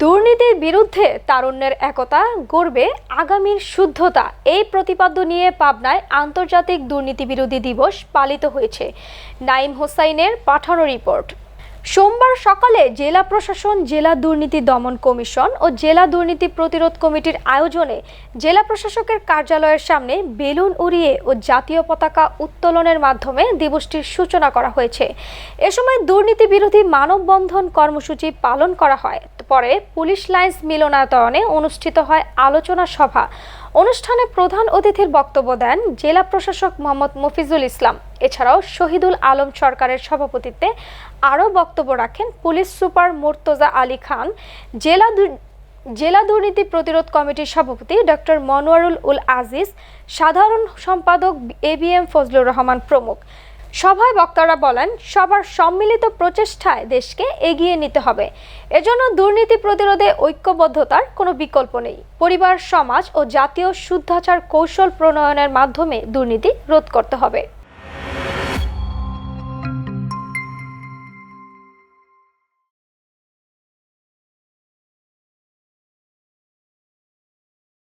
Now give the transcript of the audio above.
দুর্নীতির বিরুদ্ধে তারুণ্যের একতা গড়বে আগামীর শুদ্ধতা। এই প্রতিপাদ্য নিয়ে পাবনায় আন্তর্জাতিক দুর্নীতি বিরোধী দিবস পালিত হয়েছে। নাইম হোসাইনের পাঠানো রিপোর্ট। সোমবার সকালে জেলা প্রশাসন, জেলা দুর্নীতি দমন কমিশন ও জেলা দুর্নীতি প্রতিরোধ কমিটির আয়োজনে জেলা প্রশাসকের কার্যালয়ের সামনে বেলুন উড়িয়ে ও জাতীয় পতাকা উত্তোলনের মাধ্যমে দিবসটির সূচনা করা হয়েছে। এ সময় দুর্নীতি বিরোধী মানববন্ধন কর্মসূচি পালন করা হয়। পরে পুলিশ লাইন্স মিলনায়তনে অনুষ্ঠিত হয় আলোচনা সভা। অনুষ্ঠানে প্রধান অতিথির বক্তব্য দেন জেলা প্রশাসক মোহাম্মদ মফিজুল ইসলাম। এছাড়াও শহীদুল আলম সরকারের সভাপতিত্বে আরও বক্তব্য রাখেন পুলিশ সুপার মোর্তজা আলী খান, জেলা জেলা দুর্নীতি প্রতিরোধ কমিটির সভাপতি ডক্টর মনোয়ারুল উল আজিজ, সাধারণ সম্পাদক A B M Fazlur Rahman প্রমুখ। সভায় বক্তারা বলেন, সবার সম্মিলিত প্রচেষ্টায় দেশকে এগিয়ে নিতে হবে। এজন্য দুর্নীতি প্রতিরোধে ঐক্যবদ্ধতার কোনো বিকল্প নেই। পরিবার, সমাজ ও জাতীয় শুদ্ধাচার কৌশল প্রণয়নের মাধ্যমে দুর্নীতি রোধ করতে হবে।